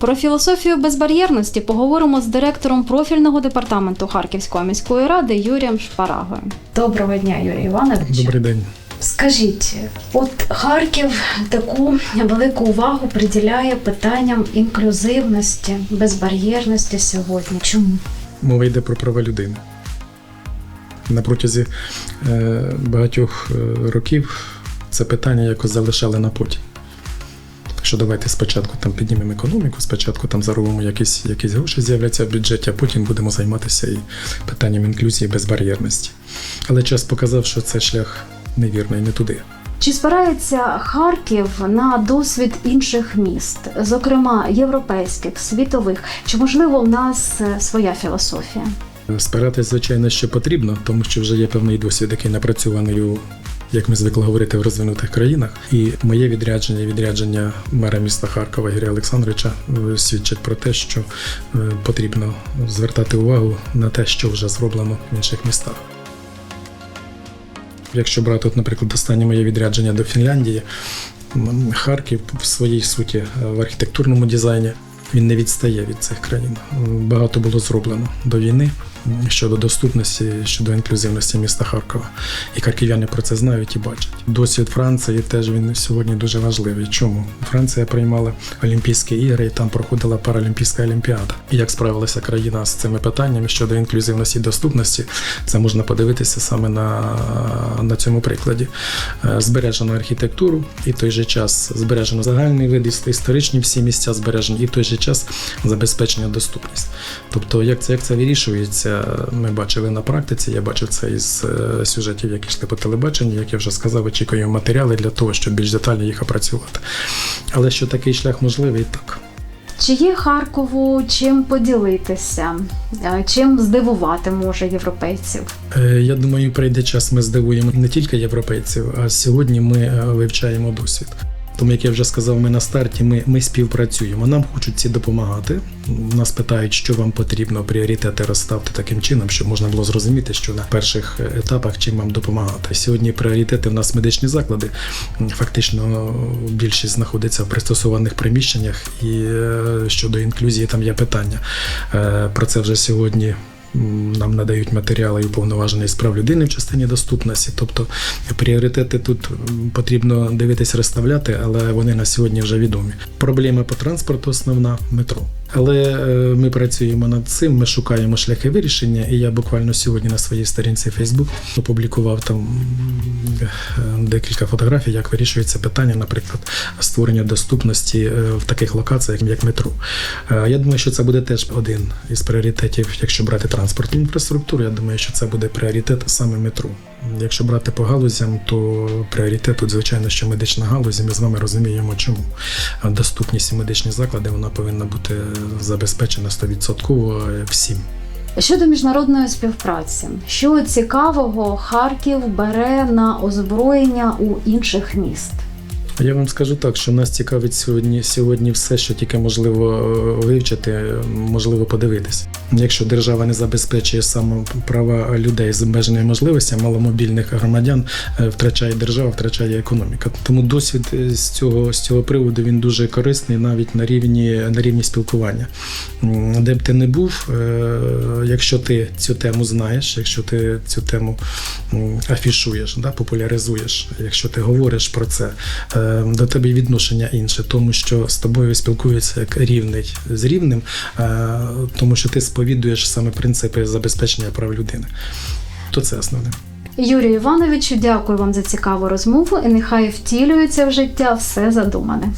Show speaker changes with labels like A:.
A: Про філософію безбар'єрності поговоримо з директором профільного департаменту Харківської міської ради Юрієм Шпарагою. Доброго дня, Юрій Іванович.
B: Добрий день.
A: Скажіть, от Харків таку велику увагу приділяє питанням інклюзивності, безбар'єрності сьогодні. Чому?
B: Мова йде про права людини. На протязі е, багатьох е, років це питання якось залишали на потім. Що давайте спочатку там піднімемо економіку, спочатку там заробимо якісь, якісь гроші з'являться в бюджеті, а потім будемо займатися і питанням інклюзії безбар'єрності. Але час показав, що це шлях невірний, не туди.
A: Чи спирається Харків на досвід інших міст, зокрема європейських, світових? Чи можливо в нас е, своя філософія?
B: Спиратись, звичайно, що потрібно, тому що вже є певний досвід, який напрацьований у, як ми звикли говорити, в розвинутих країнах. І моє відрядження, відрядження мера міста Харкова Юрія Олександровича е, свідчать про те, що е, потрібно звертати увагу на те, що вже зроблено в інших містах. Якщо брати, от, наприклад, останнє моє відрядження до Фінляндії, Харків в своїй суті е, в архітектурному дизайні він не відстає від цих країн. Багато було зроблено до війни щодо доступності, щодо інклюзивності міста Харкова. І харків'яни про це знають і бачать. Досвід Франції теж він сьогодні дуже важливий. Чому Франція приймала Олімпійські ігри, і там проходила Паралімпійська олімпіада. І як справилася країна з цими питаннями щодо інклюзивності і доступності, це можна подивитися саме на, на цьому прикладі. Е, Збережено архітектуру, і той же час збережено загальний вид, історичні всі місця збережені, і той же час забезпечення доступність. Тобто, як це, як це вирішується, ми бачили на практиці. Я бачив це із е, сюжетів, які йшли по телебаченню. Як я вже сказав, очікуємо матеріали для того, щоб більш детально їх опрацювати. Але що такий шлях можливий, так.
A: Чи є Харкову чим поділитися, Е, чим здивувати може європейців?
B: Е, Я думаю, прийде час, ми здивуємо не тільки європейців, а сьогодні ми вивчаємо досвід. Тому, як я вже сказав, ми на старті ми, ми співпрацюємо. Нам хочуть ці допомагати. Нас питають, що вам потрібно, пріоритети розставити таким чином, щоб можна було зрозуміти, що на перших етапах чим вам допомагати. Сьогодні пріоритети в нас медичні заклади. Фактично більшість знаходиться в пристосованих приміщеннях, і е, щодо інклюзії там є питання. Е, Про це вже сьогодні нам надають матеріали і уповноважений з прав людини в частині доступності. Тобто пріоритети тут потрібно дивитись, розставляти, але вони на сьогодні вже відомі. Проблема по транспорту основна метро. Але е, ми працюємо над цим, ми шукаємо шляхи вирішення. І я буквально сьогодні на своїй сторінці Facebook опублікував там е, декілька фотографій, як вирішується питання, наприклад, створення доступності е, в таких локаціях, як метро. Я думаю, що це буде теж один із пріоритетів, якщо брати транспортну інфраструктуру. Я думаю, що це буде пріоритет саме метро. Якщо брати по галузям, то пріоритет тут, звичайно, що медична галузь, і ми з вами розуміємо, чому доступність і медичні заклади вона повинна бути забезпечена 100% всім.
A: Щодо міжнародної співпраці, що цікавого Харків бере на озброєння у інших міст?
B: Я вам скажу так, що нас цікавить сьогодні, сьогодні все, що тільки можливо е, вивчити, можливо подивитись. Якщо держава не забезпечує саме права людей з обмеженими можливостями, маломобільних громадян, е, втрачає держава, втрачає економіка. Тому досвід е, з цього, з цього приводу він дуже корисний навіть на рівні, на рівні спілкування. Де б ти не був, е, якщо ти цю тему знаєш, якщо ти цю тему афішуєш, да, популяризуєш, якщо ти говориш про це, е, до тебе відношення інше, тому що з тобою спілкуються як рівний з рівним, е, тому що ти сповідуєш саме принципи забезпечення прав людини. То це основне.
A: Юрію Івановичу, дякую вам за цікаву розмову і нехай втілюється в життя все задумане.